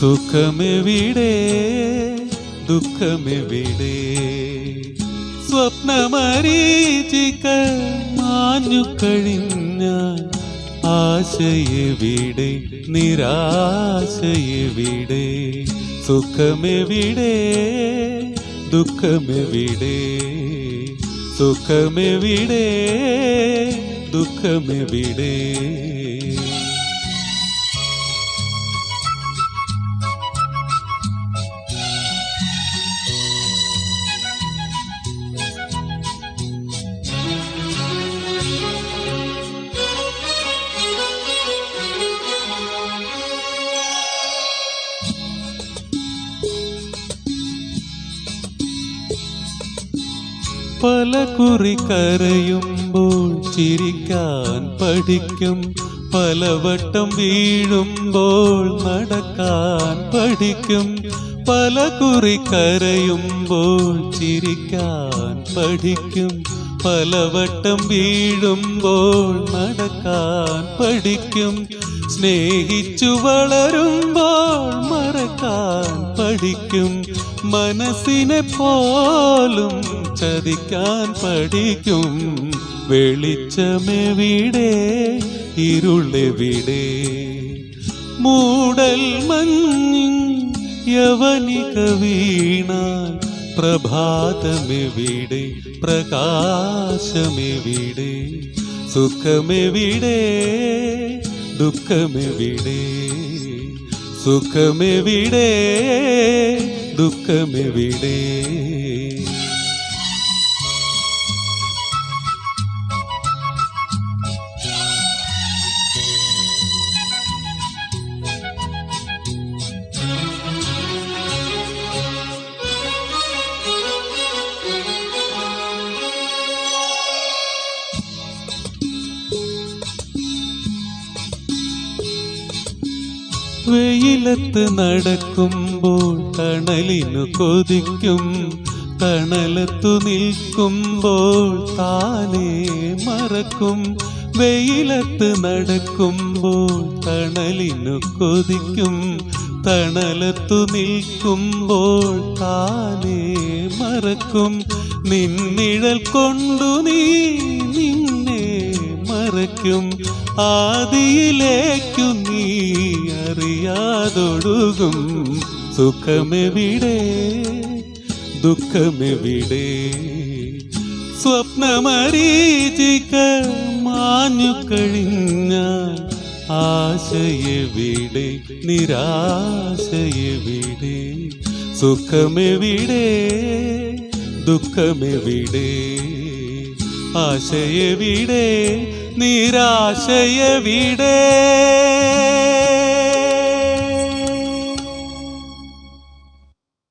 സുഖമെവിടെ? ദുഃഖമെവിടെ? സ്വപ്നമരീചിക മാഞ്ഞു കഴിഞ്ഞ ആശയെവിടെ? നിരാശയെവിടെ? സുഖമെവിടെ? ദുഃഖമെവിടെ? സുഖമെവിടെ ദുഃഖമെവിടെ? പല കുറി കരയുമ്പോൾ ചിരിക്കാൻ പഠിക്കും. പലവട്ടം വീഴുമ്പോൾ നടക്കാൻ പഠിക്കും. പല കുറി കരയുമ്പോൾ ചിരിക്കാൻ പഠിക്കും. പലവട്ടം വീഴുമ്പോൾ നടക്കാൻ പഠിക്കും. സ്നേഹിച്ചു വളരുമ്പോൾ മറക്കാൻ പഠിക്കും. മനസ്സിനെ പോലും ചതിക്കാൻ പഠിക്കും. വെളിച്ചമെവിടെ ഇരുളെവിടെ മൂടൽ മഞ്ഞിൻ യവനിക വീണാൽ പ്രഭാതമെവിടെ പ്രകാശമെവിടെ സുഖമെവിടെ ദുഃഖമെവിടെ സുഖമെവിടെ ദുഃഖമെവിടെ വെയിലത്ത് നടക്കുമ്പോൾ തണലിനു കൊതിക്കും. തണലത്തു നിൽക്കുമ്പോൾ താനേ മറക്കും. വെയിലത്ത് നടക്കുമ്പോൾ തണലിനു കൊതിക്കും. തണലത്തു നിൽക്കുമ്പോൾ താനേ മറക്കും. നിന്നിഴൽ കൊണ്ടു നീ മറയ്ക്കും ആദിയിലേക്കു നീ അറിയാതൊടുകും. സുഖമെവിടെ? ദുഃഖമെവിടെ? സ്വപ്നമരീചിക മാഞ്ഞു കഴിഞ്ഞ ആശയവിടെ? നിരാശയവിടെ? സുഖമെവിടെ? ദുഃഖമെവിടെ? ആശയെവിടെ? നിരാശയെവിടെ.